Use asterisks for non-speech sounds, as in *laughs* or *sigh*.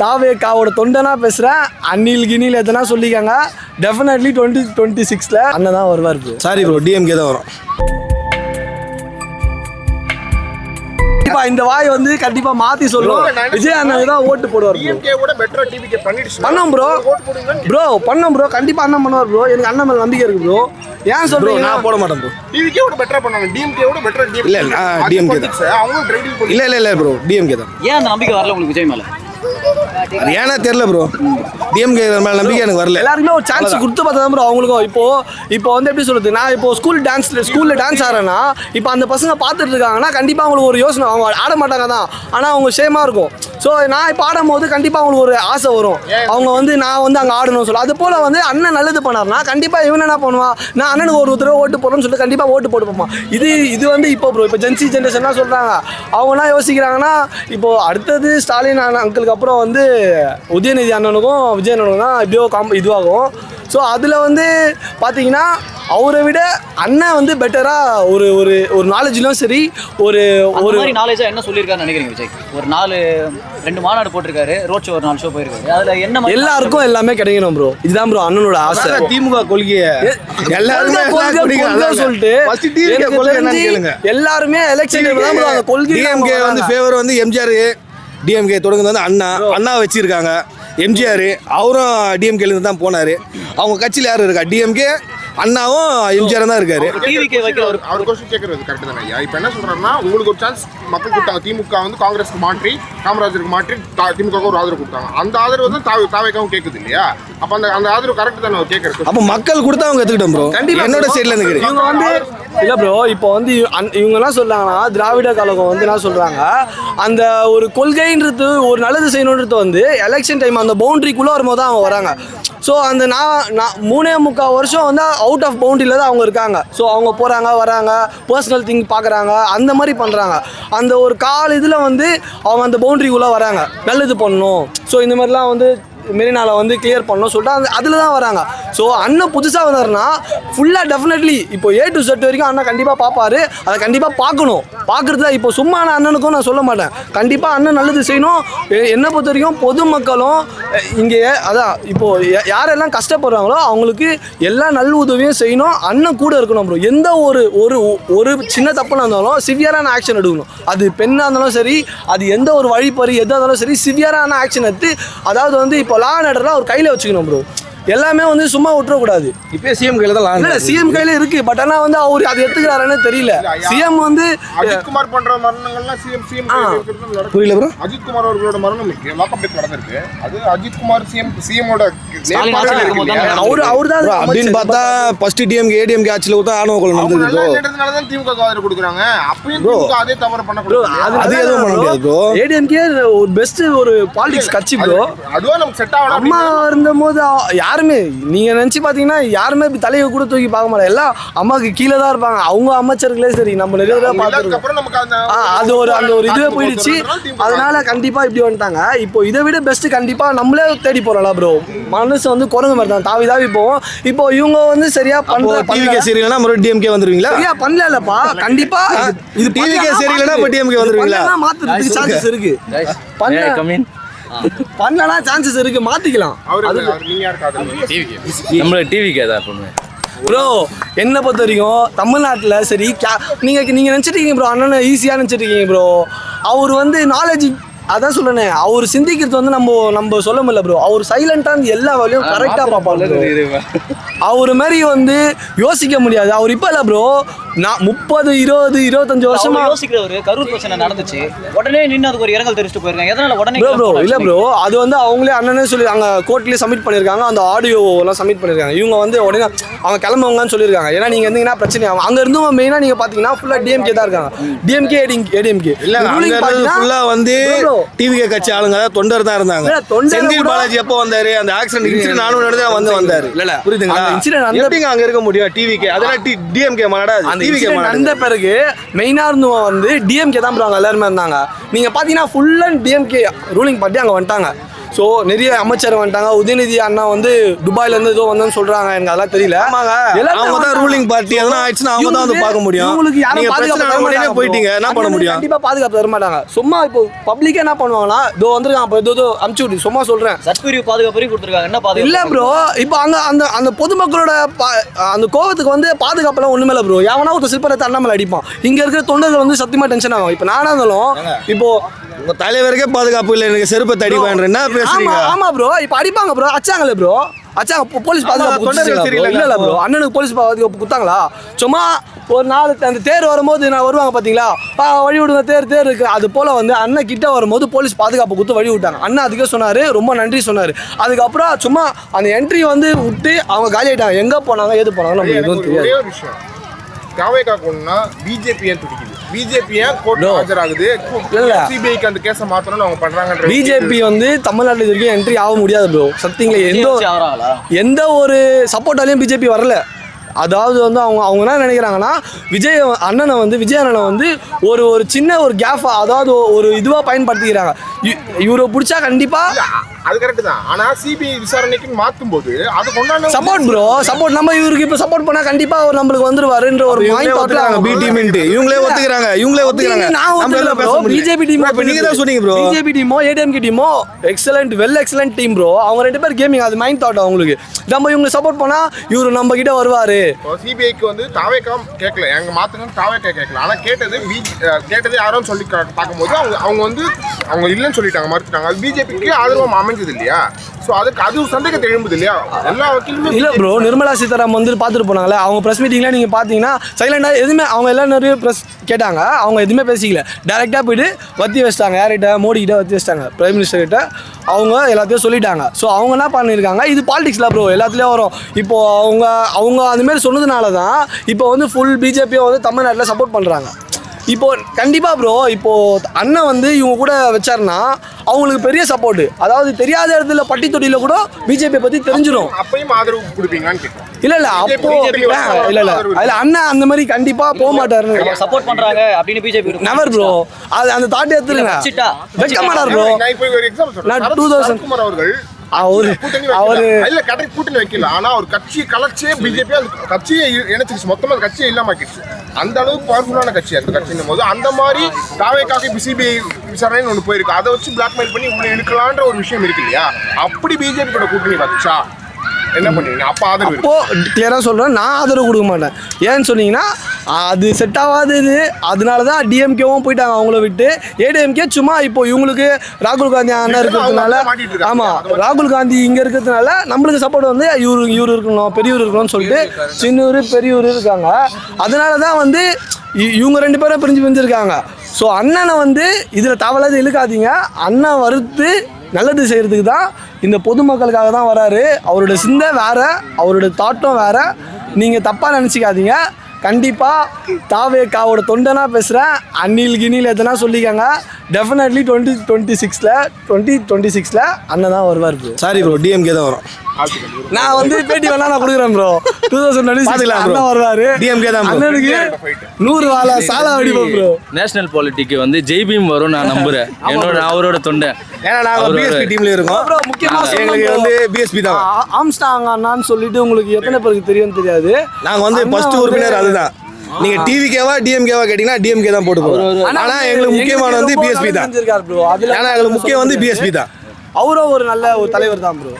தாவேக்காவோட தொண்டனா பேசுகிறேன் அன்னில் கினில் எதனா சொல்லிக்காங்க. Definitely twenty twenty சிக்ஸில் அண்ணன் தான் வருவார். சாரி ப்ரோ டிஎம்கே தான் வரும். கண்டிப்பா இந்த வாய் வந்து கண்டிப்பா மாத்தி சொல்லும் விஜய் அண்ணனுக்கு தான் ஓட்டு போடுவார். டிஎம்கே பண்ணோம் ப்ரோ ப்ரோ பண்ணோம் ப்ரோ கண்டிப்பா அண்ணன் பண்ணுவார் ப்ரோ எனக்கு அண்ணன் மேல நம்பிக்கை இருக்கு ப்ரோ ஏன் சொல்றீங்க? நான் போட மாட்டேன் ப்ரோ டிவிகே விட பெட்டரா பண்ணாங்க டிஎம்கே விட பெட்டரா இல்ல, இல்ல, DMK தான். அவங்க இல்லை இல்லை இல்லை ப்ரோ டிஎம்கே தான். ஏன் அந்த நம்பிக்கை வரல உங்களுக்கு விஜய் மேல? அது ஏன்னா தெரில ப்ரோ டிஎம்கே மேலே நம்பிக்கை எனக்கு வரல. எல்லாருக்குமே ஒரு சான்ஸ் கொடுத்து பார்த்தா ப்ரோ அவங்களுக்கும். இப்போ இப்போ வந்து எப்படி சொல்றது? நான் இப்போ ஸ்கூல் டான்ஸ்ல ஸ்கூல்ல டான்ஸ் ஆடுறேன்னா இப்போ அந்த பசங்க பார்த்துட்டு இருக்காங்கன்னா கண்டிப்பா அவங்களுக்கு ஒரு யோசனை. அவங்க ஆட மாட்டாங்க தான். ஆனா அவங்க சேமா இருக்கும். ஸோ நான் இப்போ ஆடும்போது கண்டிப்பா அவங்களுக்கு ஒரு ஆசை வரும். அவங்க வந்து நான் வந்து அங்கே ஆடணும்னு சொல்லி. அது போல வந்து அண்ணன் நல்லது பண்ணாருன்னா கண்டிப்பா இவன் என்ன பண்ணுவான் நான் அண்ணனுக்கு ஒரு தடவை ஓட்டு போடுறேன்னு சொல்லிட்டு கண்டிப்பா ஓட்டு போட்டு போப்பான் இது இது வந்து இப்போ ப்ரோ இப்போ ஜென்சி ஜென்ரேஷன் சொல்றாங்க. அவங்க என்ன யோசிக்கிறாங்கன்னா இப்போ அடுத்தது ஸ்டாலின் அங்கிளுக்கு அப்புறம் வந்து உதயநிதி அண்ணனுக்கும் விஜய் அண்ணனுக்கும் தான் எப்படியோ காம் இதுவாகும். ஸோ அதில் வந்து பார்த்தீங்கன்னா அவரை விட அண்ணன் வந்து பெட்டராக ஒரு ஒரு ஒரு நாலேஜ்லையும் சரி ஒரு ஒரு மாதிரி நாலேஜா என்ன சொல்லியிருக்காருன்னு நினைக்கிறீங்க விஜய்? ஒரு நாலு ரெண்டு மாநாடு போட்டிருக்காரு ரோட் ஷோ ஒரு நாலு ஷோ போயிருக்காரு. அதுல என்ன எல்லாருக்கும் எல்லாமே கிடைக்கணும் ப்ரோ இதுதான் ப்ரோ அண்ணனோட ஆசை. திமுக கொள்கையை. எல்லாருமே சொல்லிட்டு எல்லாருமே எலெக்ஷன் கொள்கை வந்து ஃபேவர் வந்து எம்ஜிஆர் டிஎம்கே தொடங்குது வந்து அண்ணா. அண்ணா வச்சிருக்காங்க. எம்ஜிஆர் அவரும் டிஎம்கேல இருந்து தான் போனாரு. அவங்க கட்சியில் யார் இருக்கா? டிஎம்கே அண்ணாவும் எம்ஜிஆர் தான் இருக்காரு. அவர் கொஸ்டின் கேட்கறது கரெக்ட் தானே ஐயா? இப்போ என்ன சொல்றாருன்னா உங்களுக்கு ஒரு சான்ஸ் மக்கள் கொடுத்தாங்க திமுக வந்து காங்கிரஸ்க்கு மாற்றி காமராஜருக்கு மாற்றி தா- திமுகவுக்கு ஒரு ஆதரவு கொடுத்தாங்க. அந்த ஆதரவு வந்து தாவே தாவேக்காவும் கேட்குது இல்லையா? அப்போ அந்த அந்த ஆதரவு கரெக்ட் தானே அவர் கேட்கறது அப்போ மக்கள் கொடுத்தா அவங்க எடுத்துக்கிட்டோம் ப்ரோ கண்டிப்பா என்னோட. சைடில் இருந்து இவங்க வந்து இல்ல ப்ரோ இப்போ வந்து இவ- அந்- இவங்க என்ன சொல்றாங்கன்னா திராவிட கழகம் வந்து என்ன சொல்றாங்க அந்த ஒரு கொள்கைன்றது ஒரு நல்லது செய்யணுன்றது வந்து எலெக்ஷன் டைம் அந்த பவுண்டரிக்குள்ள வரும்போது தான் அவங்க வராங்க. ஸோ அந்த நான் நான் மூணே முக்கால் வருஷம் வந்து அவுட் ஆஃப் பவுண்டரியில் தான் அவங்க இருக்காங்க. ஸோ அவங்க போகிறாங்க வராங்க பர்சனல் திங் பார்க்குறாங்க அந்த மாதிரி பண்ணுறாங்க அந்த ஒரு கால் இதில் வந்து அவங்க அந்த பவுண்டரிக்குள்ளே வராங்க. நல்லது பண்ணணும். ஸோ இந்த மாதிரிலாம் வந்து மெரினாவில் வந்து கிளியர் பண்ணணும் சொல்லிட்டு அந்த அதில் தான் வராங்க. ஸோ அண்ணன் புதுசாக வந்தாருன்னா ஃபுல்லாக டெஃபினெட்லி இப்போ ஏ டு செட் வரைக்கும் அண்ணன் கண்டிப்பாக பார்ப்பாரு அதை கண்டிப்பாக பார்க்கணும். பார்க்குறது தான் இப்போ சும்மா அண்ணனுக்கும் நான் சொல்ல மாட்டேன். கண்டிப்பாக அண்ணன் நல்லது செய்யணும். என்னை பொறுத்த வரைக்கும் பொதுமக்களும் இங்கே அதான் இப்போது யாரெல்லாம் கஷ்டப்படுறாங்களோ அவங்களுக்கு எல்லா நல் உதவியும் செய்யணும். அண்ணன் கூட இருக்கணும் ப்ரோ எந்த ஒரு ஒரு ஒரு சின்ன தப்புனா இருந்தாலும் சிவியரான ஆக்ஷன் எடுக்கணும். அது பெண்ணாக இருந்தாலும் சரி அது எந்த ஒரு வழிப்பறி எதாக இருந்தாலும் சரி சிவியரான ஆக்ஷன் எடுத்து அதாவது வந்து இப்போ லா அண்ட் ஆர்டர்லாம் அவர் கையில் வச்சுக்கணும் ப்ரோ எல்லாமே வந்து சும்மா விட்டுறக்கூடாது. இப்போ சிஎம் கையில் தான் இல்ல சிஎம் கையில இருக்கு. பட் ஆனா வந்து அவர் அதை எடுத்துக்கிறாருன்னு தெரியல. சிஎம் வந்து அஜித்குமார் பண்ற மரணங்கள்லாம் சிஎம் சிஎம் புரியல ப்ரோ அஜித்குமார் அவர்களோட மரணம் லாக்அப் நடந்திருக்கு. அது அஜித்குமார் சிஎம் சிஎமோட அவரு அவர் தான் அப்படின்னு பார்த்தா ஃபர்ஸ்ட் டிஎம்கே ஏடிஎம்கே ஆட்சியில் கூட ஆணவ கொலை நடந்தது தான் திமுக ஆதரவு கொடுக்குறாங்க. அப்பயும் அதே தவறு பண்ணக்கூடாது அது எதுவும் பண்ண முடியாது ப்ரோ ஏடிஎம்கே ஒரு பெஸ்ட் ஒரு பாலிடிக்ஸ் கட்சி ப்ரோ அதுவா நமக்கு செட் ஆகணும் அம்மா இருந்தபோது யாருமே நீங்க நினைச்சு பாத்தீங்கன்னா யாருமே இப்படி தலையை கூட தூக்கி பார்க்க மாட்டாங்க. எல்லாம் அம்மாவுக்கு கீழே தான் இருப்பாங்க. அவங்க அமைச்சர்களே சரி நம்ம நிறைய தடவை பார்த்துருக்கோம். அப்புறம் நமக்கு அந்த ஆ, அது ஒரு அந்த ஒரு இதுவே போயிடுச்சு. அதனால கண்டிப்பா இப்படி வந்துட்டாங்க. இப்போ இதை விட பெஸ்ட் கண்டிப்பா நம்மளே தேடி போறோம்ல ப்ரோ மனசு வந்து குரங்கு மாதிரி தான். தாவி தாவி போவோம். இப்போ இவங்க வந்து சரியா அப்போ பண்ற டிவிகே பண்ணல சரியில்லைனா மறுபடியும் டிஎம்கே வந்துருவீங்களா? சரியா பண்ணலப்பா. கண்டிப்பா இது- பண்ணலன்னா சரியில்லைன்னா இப்ப இது வந்துருவீங்களா? மாத்துறதுக்கு சான்சஸ் இருக்கு. பண்ண பண்ணலனா சான்சஸ் இருக்கு மாத்திக்கலாம். நம்மள டிவிக்கு தான் பண்ணுவேன் ப்ரோ என்னை பொறுத்த வரைக்கும் தமிழ்நாட்டில் சரி கே நீங்கள் நீங்கள் நினச்சிட்டு ப்ரோ அண்ணனை ஈஸியாக நினச்சிட்டு இருக்கீங்க ப்ரோ அவர் வந்து நாலேஜ் அதான் சொல்றேனே அவர் சிந்திக்கிறது வந்து நம்ம நம்ம சொல்ல முடியல ப்ரோ அவர் சைலண்டாக எல்லா வேலையும் கரெக்டாக பார்ப்பாரு bro. அவர் மாதிரி வந்து யோசிக்க முடியாது. அவர் இப்போ இல்லை ப்ரோ நான் முப்பது இருபது இருபத்தஞ்சு வருஷமா யோசிக்கிறவரு கரூர் பிரச்சனை நடந்துச்சு. உடனே நின்று அதுக்கு ஒரு இரங்கல் தெரிவிச்சுட்டு போயிருக்காங்க. எதனால உடனே ப்ரோ ப்ரோ இல்லை ப்ரோ அது வந்து அவங்களே அண்ணனே சொல்லி அங்கே கோர்ட்லேயே சப்மிட் பண்ணியிருக்காங்க. அந்த ஆடியோ எல்லாம் சப்மிட் பண்ணியிருக்காங்க. இவங்க வந்து உடனே அவங்க கிளம்புவாங்கன்னு சொல்லியிருக்காங்க. ஏன்னா நீங்கள் இருந்தீங்கன்னா பிரச்சனை ஆகும். அங்கே இருந்தவங்க மெயினாக நீங்கள் பார்த்தீங்கன்னா ஃபுல்லாக டிஎம்கே தான் இருக்காங்க. டிஎம்கே ஏடிஎம்கே இல்ல அங்க இருந்தது ஃபுல்லா வந்து. டிவிகே கட்சி ஆளுங்க தான் தொண்டர் தான் இருந்தாங்க. செந்தில் பாலாஜி எப்போ வந்தாரு? அந்த ஆக்சிடென்ட் நானும் நடந்து தான் வந்து வந்தாரு. இல்ல. புரியுதுங்களா? எப்படிங்க அங்க இருக்க முடியும்? டிவிகே அதெல்லாம் டிஎம்கே மாநாடா? அந்த டிவிகே நடந்த பிறகு மெயினாக இருந்தவங்க வந்து டிஎம்கே தான் எல்லாருமே இருந்தாங்க. நீங்கள் பார்த்தீங்கன்னா full and DMK ruling party அங்கே வந்துட்டாங்க. ஸோ நிறைய அமைச்சர் வந்துட்டாங்க. உதயநிதி அண்ணா வந்து துபாயில இருந்து ஏதோ வந்தோன்னு சொல்றாங்க. எனக்கு அதெல்லாம் தெரியல. அவங்க தான். ரூலிங் பார்ட்டி எதனா ஆயிடுச்சுன்னா அவங்க தான் வந்து பார்க்க முடியும். இவங்களுக்கு யாரும் நீங்க பாதுகாப்பு பிரச்சனை தர உடனே மாட்டாங்க போயிட்டீங்க. என்ன பண்ண முடியும்? கண்டிப்பா பாதுகாப்பு தர மாட்டாங்க. சும்மா இப்போ பப்ளிக்கே என்ன பண்ணுவாங்கன்னா இதோ வந்துருக்கான் இப்போ இதோ இதோ அமுச்சு விடு. சும்மா சொல்றேன். சட்பிரிவு பாதுகாப்பு கொடுத்துருக்காங்க. என்ன பாதுகாப்பு இல்ல ப்ரோ இப்போ அங்க அந்த அந்த பொதுமக்களோட அந்த கோவத்துக்கு வந்து பாதுகாப்பெல்லாம் ஒண்ணுமே இல்லை ப்ரோ எவனா ஒரு சிற்பத்தை அண்ணாமலை அடிப்பான். இங்க இருக்கிற தொண்டர்கள் வந்து சத்தியமா டென்ஷன் ஆகும் இப்போ நானா இருந்தாலும் இப்போ உங்க தலைவருக்கே பாதுகாப்பு இல்லை எனக்கு செருப்பை தடிப்பேன் என்ன பேசுறீங்க? ஆமா ஆமா ப்ரோ இப்போ அடிப்பாங்க ப்ரோ அச்சாங்களே ப்ரோ அச்சாங்க போலீஸ் பாதுகாப்பு. இல்ல இல்ல ப்ரோ அண்ணனுக்கு போலீஸ் பாதுகாப்பு கொடுத்தாங்களா? சும்மா ஒரு நாலு அந்த தேர் வரும்போது நான் வருவாங்க பாத்தீங்களா? பா வழி விடுங்க தேர் தேர் இருக்கு. அது போல வந்து அண்ணன் கிட்ட வரும்போது போலீஸ் பாதுகாப்பு கொடுத்து வழி விட்டாங்க. அண்ணன் அதுக்கே சொன்னாரு ரொம்ப நன்றி சொன்னாரு. அதுக்கப்புறம் சும்மா அந்த என்ட்ரி வந்து விட்டு அவங்க காலி ஆயிட்டாங்க. எங்க போனாங்க ஏது போனாங்க நம்மளுக்கு எனக்கு எதுவும் தெரியாது. பிஜேபி ஏன் துடிக்குது. பிஜேபி ஏன் கோர்ட் No. ஆஜராகுது? இல்ல. சிபிஐக்கு அந்த கேஸை மாத்தணும்னு அவங்க பண்றாங்கன்ற பிஜேபி வந்து தமிழ்நாட்டில் இது வரைக்கும் என்ட்ரி ஆக முடியாது ப்ரோ சத்தியங்களே எந்த எந்த ஒரு சப்போர்ட்டாலையும் பிஜேபி வரல. அதாவது வந்து அவங்க அவங்க என்ன நினைக்கிறாங்கன்னா விஜய் அண்ணனை வந்து விஜய் அண்ணனை வந்து ஒரு ஒரு சின்ன ஒரு கேஃபா அதாவது ஒரு இதுவாக பயன்படுத்திக்கிறாங்க. இவரை பிடிச்சா கண்டிப்பாக அது கரெக்ட் தான். ஆனா சிபிஐ விசாரணைக்கு மாத்தும் போது அது கொண்டாட சப்போர்ட் ப்ரோ சப்போர்ட் நம்ம இவருக்கு இப்போ சப்போர்ட் பண்ணால் கண்டிப்பாக அவர் நம்மளுக்கு வந்துருவாருன்ற ஒரு இவங்களே மைண்ட் ஒத்துக்கிறாங்க பி டீம்ன்ட்டு இவங்களே ஒத்துக்கிறாங்க இவங்களே ஒத்துக்கிறாங்க. நான் ஒத்துக்கல ப்ரோ. பிஜேபி டீம் இப்ப நீங்க தான் சொன்னீங்க ப்ரோ பிஜேபி டீமோ ADMK demo excellent well excellent team bro அவங்க ரெண்டு பேர் கேமிங் அது மைண்ட் தாட் அவங்களுக்கு. நம்ம இவங்க சப்போர்ட் பண்ணா இவரு நம்ம கிட்ட வருவாரு. சிபிஐக்கு வந்து தாவேக்கா கேட்கல. எங்க மாத்துங்கன்னு தாவேக்கா கேட்கல. ஆனா கேட்டது பி கேட்டது யாரும் சொல்லி கா- பார்க்கும்போது அவங்க அவங்க வந்து அவங்க இல்லைன்னு சொல்லிட்டாங்க மறுத்துட்டாங்க. அது பிஜேபிக்கு ஆதரவா அமைஞ்சது இல்லையா? ஸோ அதுக்கு அது சந்தேகத்தை எழும்புது இல்லையா? எல்லா வக்கீலுமே இல்ல ப்ரோ நிர்மலா சீதாராமன் வந்து பார்த்துட்டு போனாங்களே அவங்க ப்ரெஸ் மீட்டிங்ல நீங்க பாத்தீங்கன்னா சைலண்டா எதுவுமே அவங்க எல்லாம் நிறைய ப்ரெஸ் கேட்டாங்க. அவங்க எதுவுமே பேசிக்கல. டேரக்டா போயிட்டு வத்தி வச்சிட்டாங்க யார்கிட்ட? மோடி கிட்ட வத்தி வச்சிட்டாங்க பிரைம் மினிஸ்டர் கிட்ட. அவங்க எல்லாத்தையும் சொல்லிட்டாங்க. ஸோ அவங்க என்ன பண்ணியிருக்காங்க இது பாலிடிக்ஸ்ல ப்ரோ எல்லாத்துலேயும் வரும். இப்போ அவங்க அவங்க அந்த மாதிரி சொன்னதுனால தான் இப்போ வந்து ஃபுல் பிஜேபியை வந்து தமிழ்நாட்டில் சப்போர்ட் பண்றாங்க. இப்போ கண்டிப்பா ப்ரோ இப்போ அண்ணன் வந்து இவங்க கூட வச்சாருன்னா அவங்களுக்கு பெரிய சப்போர்ட் அதாவது தெரியாத இடத்துல பட்டி தொட்டியில கூட பிஜேபி பத்தி தெரிஞ்சிடும் அப்பயும் ஆதரவு கொடுப்பீங்களான்னு இல்ல இல்ல அப்போ இல்ல இல்ல அதுல அண்ணன் அந்த மாதிரி கண்டிப்பா போக மாட்டாருன்னு சப்போர்ட் பண்றாங்க அப்படின்னு பிஜேபி நெவர் ப்ரோ அது அந்த தாட்டி எடுத்துருங்க. வச்சிட்டா. வைக்க மாட்டார் ப்ரோ நான் 2000 சரத்குமார் அவர்கள் அவரு அவரு இல்ல கடை கூட்டணி வைக்கல. ஆனா ஒரு கட்சியை கலைச்சே பிஜேபி அந்த கட்சியை இணைச்சிருச்சு. மொத்தமா அந்த கட்சியை இல்லாமக்கிடுச்சு. அந்த அளவுக்கு பவர்ஃபுல்லான கட்சி அந்த கட்சியின் போது. அந்த மாதிரி தாவேக்காக இப்போ சிபிஐ விசாரணைன்னு ஒன்று போயிருக்கு. அதை வச்சு பிளாக்மெயில் பண்ணி உங்களை இழுக்கலான்ற ஒரு விஷயம் இருக்கு இல்லையா? அப்படி பிஜேபி கூட கூட்டணி வச்சா என்ன பண்ணுவீங்க அப்ப ஆதரவு இருக்கு. அப்போ கிளியராக சொல்கிறேன் நான் ஆதரவு கொடுக்க மாட்டேன். ஏன்னு சொன்னீங்கன்னா அது செட் ஆகாது இது. அதனால தான் டிஎம்கேவும் போயிட்டாங்க அவங்கள விட்டு. ஏடிஎம்கே சும்மா இப்போ இவங்களுக்கு ராகுல் காந்தி அண்ணன் இருக்கிறதுனால. ஆமாம் ராகுல் காந்தி இங்கே இருக்கிறதுனால நம்மளுக்கு சப்போர்ட் வந்து இவரு இவரு இருக்கணும் பெரியவர் இருக்கணும்னு சொல்லிட்டு சின்னூர் பெரியவர் இருக்காங்க. அதனால தான் வந்து இவங்க ரெண்டு பேரும் பிரிஞ்சு பிரிஞ்சிருக்காங்க. ஸோ அண்ணனை வந்து இதில் தவளாது இழுக்காதீங்க. அண்ணன் வறுத்து நல்லது செய்கிறதுக்கு தான் இந்த பொதுமக்களுக்காக தான் வராரு. அவரோட சிந்தை வேறு அவரோட தாட்டம் வேறு. நீங்கள் தப்பாக நினச்சிக்காதீங்க. கண்டிப்பாக தாவேக்காவோட தொண்டனாக பேசுகிறேன் அன்னில் கினியில் எதனா சொல்லிக்கங்க. டெஃபினெட்லி டுவெண்ட்டி டுவெண்ட்டி சிக்ஸில் டுவெண்ட்டி டுவெண்ட்டி சிக்ஸில் அண்ணன் தான் வருவார் சாரி ப்ரோ டிஎம்கே தான் வரும். நான் வந்து பேட்டி வேணா நான் கொடுக்குறேன் bro two thousand twenty bro. *laughs* அண்ணன் வருவாரு DMK தான் bro. அண்ணனுக்கு நூறு வாழை சாலை அடிப்போம் ப்ரோ நேஷனல் பாலிட்டிக்கு வந்து ஜெய்பீம் வரும் நான் நம்புறேன். என்னோட அவரோட தொண்டை. ஏன்னா நாங்கள் அவரோட- பிஎஸ்பி டீம்ல இருக்கோம். ப்ரோ முக்கியமாக எங்களுக்கு வந்து பிஎஸ்பி தான். ஆம்ஸ்டாங் அண்ணான்னு சொல்லிட்டு உங்களுக்கு எத்தனை பேருக்கு தெரியும் தெரியாது. நாங்க வந்து ஃபர்ஸ்ட் உறுப்பினர் அதுதான். நீங்க டிவிக்கேவா டிஎம்கேவா கேட்டீங்கன்னா டிஎம்கே தான் போட்டு போறோம். ஆனா எங்களுக்கு முக்கியமான வந்து பிஎஸ்பி தான். ஏன்னா எங்களுக்கு முக்கியம் வந்து பிஎஸ்பி தான். அவரும் ஒரு நல்ல ஒரு தலைவர் தான் ப்ரோ